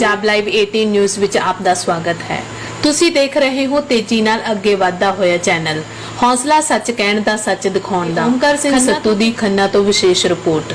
Punjab live 18 news ਵਿੱਚ ਆਪ ਦਾ ਸਵਾਗਤ ਹੈ। ਤੁਸੀਂ ਦੇਖ ਰਹੇ ਹੋ ਤੇਜ਼ੀ ਨਾਲ ਅੱਗੇ ਵਧਦਾ ਹੋਇਆ ਚੈਨਲ। ਹੌਸਲਾ ਸੱਚ ਕਹਿਣ ਦਾ ਸੱਚ ਦਿਖਾਉਣ ਦਾ। ਓਮਕਾਰ ਸਿੰਘ ਸੱਤੂ ਦੀ ਖੰਨਾ ਤੋਂ ਵਿਸ਼ੇਸ਼ ਰਿਪੋਰਟ।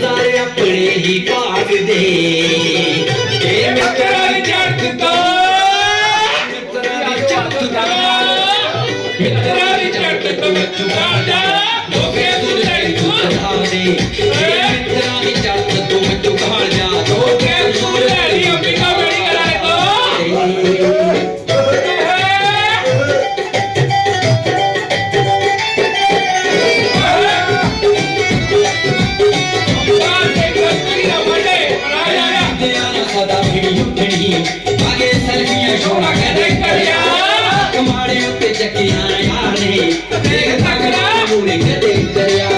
ਬੰਦੇ ਆਪਣੇ ਹੀ ਭਾਗ ਦੇ। ਇਹ ਮਿੱਤਰਾਂ ਦੀ ਚੜ੍ਹਤ ਮਿੱਤਰਾਂ ਦੀ ਚੜ੍ਹਤ ਮਿੱਤਰਾਂ ਦੀ ਤੋਂ ਚੁਕਾ ਜਾ। ਲੋਕੇ ਤੂੰ ਲਈ ਤੂੰ ਦੇ ਸਦਾ ਭੀੜੀ ਉੱਠਣੀ ਆਗੇ ਸਲਫੀਆਂ ਸ਼ੋਰਾ ਕਦੇ ਕਰਿਆ। ਕਮਾੜੇ ਉੱਤੇ ਚੱਕੀਆਂ ਯਾਰ ਨੇ ਦੇਖ ਤਕੜਾ। ਮੂਰੇ ਕਦੇ ਕਰਿਆ।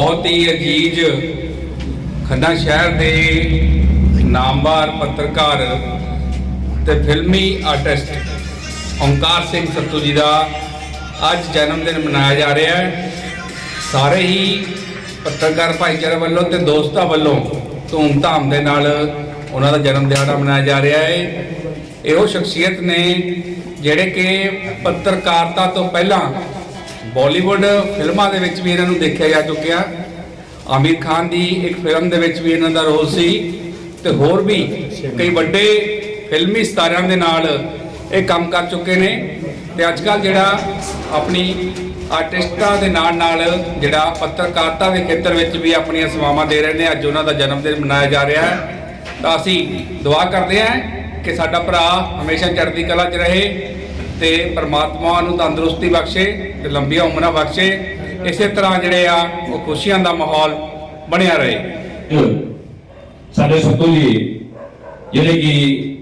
ਬਹੁਤ ਹੀ ਅਜੀਜ਼ ਖੰਨਾ ਸ਼ਹਿਰ ਦੇ ਨਾਮਵਾਰ ਪੱਤਰਕਾਰ ਤੇ ਫਿਲਮੀ ਆਰਟਿਸਟ ਓਮਕਾਰ ਸਿੰਘ ਸੱਤੂ ਜੀ ਦਾ ਅੱਜ ਜਨਮ ਦਿਨ ਮਨਾਇਆ ਜਾ ਰਿਹਾ ਹੈ। ਸਾਰੇ ਹੀ ਪੱਤਰਕਾਰ ਭਾਈਚਾਰੇ ਵੱਲੋਂ ਤੇ ਦੋਸਤਾਂ ਵੱਲੋਂ ਧੂਮਧਾਮ ਦੇ ਨਾਲ ਉਹਨਾਂ ਦਾ ਜਨਮ ਦਿਹਾੜਾ ਮਨਾਇਆ ਜਾ ਰਿਹਾ ਹੈ। ਇਹੋ ਸ਼ਖਸੀਅਤ ਨੇ ਜਿਹੜੇ ਕਿ ਪੱਤਰਕਾਰਤਾ ਤੋਂ ਪਹਿਲਾਂ ਬਾਲੀਵੁੱਡ ਫਿਲਮਾਂ ਦੇ ਵਿੱਚ ਵੀ ਇਹਨਾਂ ਨੂੰ ਦੇਖਿਆ ਜਾ ਚੁੱਕਿਆ। ਆਮਿਰ ਖਾਨ ਦੀ ਇੱਕ ਫਿਲਮ ਦੇ ਵਿੱਚ ਵੀ ਇਹਨਾਂ ਦਾ ਰੋਲ ਸੀ ਤੇ ਹੋਰ ਵੀ ਕਈ ਵੱਡੇ ਫਿਲਮੀ ਸਤਾਰਿਆਂ ਦੇ ਨਾਲ ਇਹ ਕੰਮ ਕਰ ਚੁੱਕੇ ਨੇ। ਤੇ ਅੱਜ ਕੱਲ ਜਿਹੜਾ ਆਪਣੀ ਆਰਟਿਸਟਾਂ ਦੇ ਨਾਲ ਨਾਲ ਜਿਹੜਾ ਪੱਤਰਕਾਰਤਾ ਦੇ ਖੇਤਰ ਵਿੱਚ ਵੀ ਆਪਣੀਆਂ ਸੇਵਾਵਾਂ ਦੇ ਰਹੇ ਨੇ, ਅੱਜ ਉਹਨਾਂ ਦਾ ਜਨਮ ਦਿਨ ਮਨਾਇਆ ਜਾ ਰਿਹਾ ਹੈ। ਤਾਂ ਅਸੀਂ ਦੁਆ ਕਰਦੇ ਹਾਂ ਕਿ ਸਾਡਾ ਭਰਾ ਹਮੇਸ਼ਾ ਚੜ੍ਹਦੀ ਕਲਾ 'ਚ ਰਹੇ। ਤੇ ਪਰਮਾਤਮਾ ਨੂੰ ਤੰਦਰੁਸਤੀ ਬਖਸ਼ੇ ਤੇ ਲੰਬੀਆਂ ਉਮਰਾਂ ਬਖਸ਼ੇ, ਇਸੇ ਤਰ੍ਹਾਂ ਜਿਹੜੇ ਆ, ਉਹ ਖੁਸ਼ੀਆਂ ਦਾ ਮਾਹੌਲ ਬਣਿਆ ਰਹੇ। ਸਾਡੇ ਸਤੂ ਜੀ, ਜਿਹੜੇ ਕਿ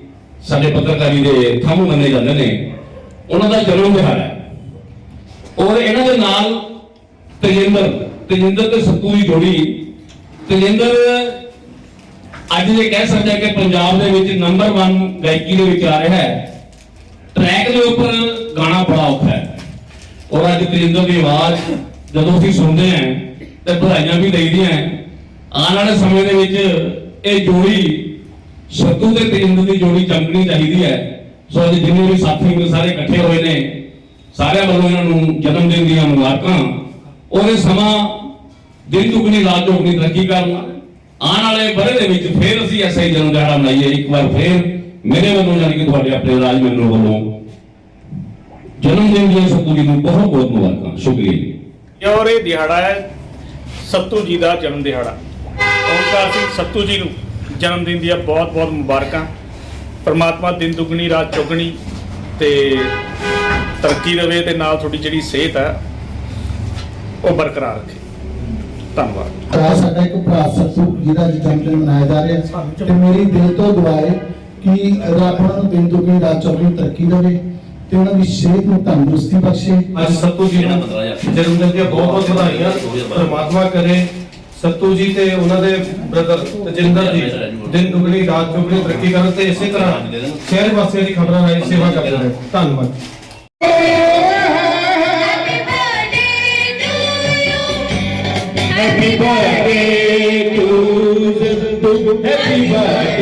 ਸਾਡੇ ਪੱਤਰਕਾਰੀ ਦੇ ਥੰਮ ਮੰਨੇ ਜਾਂਦੇ ਨੇ, ਉਹਨਾਂ ਦਾ ਜਨਮ ਦਿਹਾੜਾ ਹੈ। ਔਰ ਇਹਨਾਂ ਦੇ ਨਾਲ ਤਜਿੰਦਰ ਤਜਿੰਦਰ ਤੇ ਸਤੂ ਦੀ ਜੋੜੀ ਤਜਿੰਦਰ ਅੱਜ ਜੇ ਕਹਿ ਸਕਦੇ ਕਿ ਪੰਜਾਬ ਦੇ ਵਿੱਚ ਨੰਬਰ 1 ਗਾਇਕੀ ਦੇ ਵਿੱਚ ਆ ਰਿਹਾ ਹੈ। ਟਰੈਕ ਦੇ ਉੱਪਰ ਗਾਣਾ ਬੜਾ ਔਖਾ ਹੈ। ਔਰ ਅੱਜ ਤੇਜਿੰਦਰ ਦੀ ਆਵਾਜ਼ ਜਦੋਂ ਅਸੀਂ ਸੁਣਦੇ ਹਾਂ ਤੇ ਵਧਾਈਆਂ ਵੀ ਦਈਦੀਆਂ ਆਉਣ ਵਾਲੇ ਸਮੇਂ ਦੇ ਵਿੱਚ ਇਹ ਜੋੜੀ ਸੱਤੂ ਤੇ ਤੇਜਿੰਦਰ ਦੀ ਜੋੜੀ ਚਮਕਣੀ ਚਾਹੀਦੀ ਹੈ। ਸੋ ਅੱਜ ਜਿੰਨੇ ਵੀ ਸਾਥੀ ਮੇਰੇ ਸਾਰੇ ਇਕੱਠੇ ਹੋਏ ਨੇ, ਸਾਰਿਆਂ ਵੱਲੋਂ ਇਹਨਾਂ ਨੂੰ ਜਨਮ ਦਿਨ ਦੀਆਂ ਮੁਬਾਰਕਾਂ। ਉਹਦੇ ਸਮਾਂ ਦਿਨ ਦੁਗਣੀ ਰਾਤ ਚੌਗਣੀ ਤਰੱਕੀ ਕਰਨ। ਆਉਣ ਵਾਲੇ ਬਰੇ ਦੇ ਵਿੱਚ ਫੇਰ ਅਸੀਂ ਐਸਾ ਹੀ ਜਨਮ ਦਿਹਾੜਾ ਮਨਾਈਏ, ਇੱਕ ਵਾਰ ਫੇਰ। ਮੇਰੇ ਵੱਲੋਂ ਜਾਨੀ ਕਿ ਤੁਹਾਡੇ ਆਪਣੇ ਰਾਜ ਮੈਨੂੰ ਵੱਲੋਂ ਜਨਮ ਦਿਨ ਦੀਆਂ ਸੱਤੂ ਜੀ ਨੂੰ ਬਹੁਤ ਬਹੁਤ ਮੁਬਾਰਕਾਂ ਸ਼ੁਕਰੀਆ ਜੀ। ਔਰ ਇਹ ਦਿਹਾੜਾ ਹੈ? ਸੱਤੂ ਜੀ ਦਾ ਜਨਮ ਦਿਹਾੜਾ। ਓਮਕਾਰ ਸਿੰਘ ਸੱਤੂ ਜੀ ਨੂੰ ਜਨਮ ਦਿਨ ਦੀਆਂ ਬਹੁਤ ਬਹੁਤ ਮੁਬਾਰਕਾਂ। ਪਰਮਾਤਮਾ ਦਿਨ ਦੁਗਣੀ ਰਾਤ ਚੌਗਣੀ ਤੇ ਤਰੱਕੀ ਦੇਵੇ ਤੇ ਨਾਲ ਤੁਹਾਡੀ ਜਿਹੜੀ ਸਿਹਤ ਹੈ ਉਹ ਬਰਕਰਾਰ ਰੱਖੇ। ਧੰਨਵਾਦ। ਸਾਡਾ ਇੱਕ ਭਰਾ ਸਤੂ ਜਿਹਦਾ ਜਨਮ ਦਿਨ ਮਨਾਇਆ ਜਾ ਰਿਹਾ ਹੈ ਤੇ ਮੇਰੀ ਦਿਲ ਤੋਂ ਦੁਆ ਹੈ ਕਿ ਰੱਬ ਨੂੰ ਦਿਨ ਦੁਗਣੀ ਰਾਤ ਚੌਗਣੀ ਤਰੱਕੀ ਦੇਵੇ ਤੇ ਉਹਨਾਂ ਦੀ ਸਿਹਤ ਨੂੰ ਤੰਦਰੁਸਤੀ ਬਖਸ਼ੇ। ਅੱਜ ਸੱਤੂ ਜੀ ਨੂੰ ਜਨਮ ਦਿਨ ਦੀਆਂ ਬਹੁਤ ਬਹੁਤ ਵਧਾਈਆਂ। ਪਰਮਾਤਮਾ ਕਰੇ। ਸੱਤੂ ਜੀ ਤੇ ਉਹਨਾਂ ਦੇ ਬ੍ਰਦਰ ਤਜਿੰਦਰ ਜੀ ਦਿਨ ਦੁਗਣੀ ਰਾਤ ਚੌਗਣੀ ਤਰੱਕੀ ਕਰਨ ਤੇ ਇਸੇ ਤਰ੍ਹਾਂ ਸ਼ਹਿਰ ਵਾਸੀਆਂ ਦੀ ਖਬਰਾਂ ਰਾਹੀਂ ਸੇਵਾ ਕਰਦੇ ਰਹੇ। ਧੰਨਵਾਦ। Happy birthday to you. Happy birthday.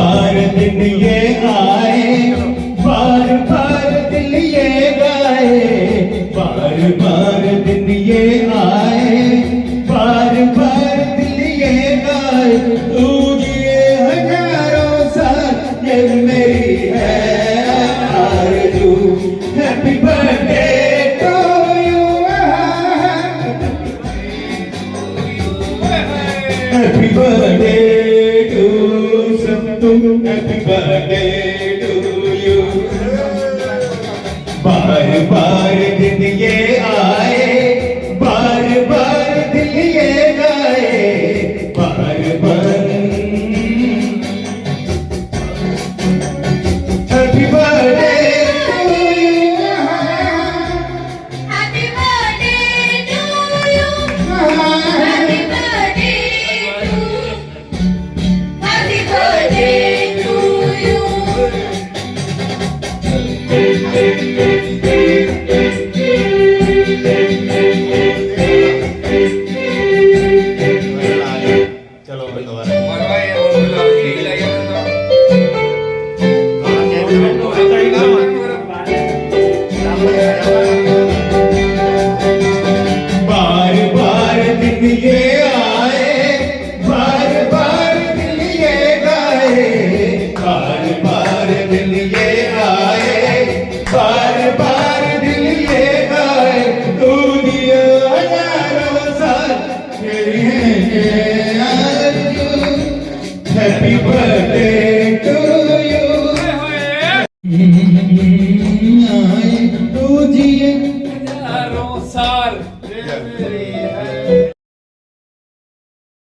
बार बार दिन ये आए Santu, happy birthday to you. Bye bye, Didier.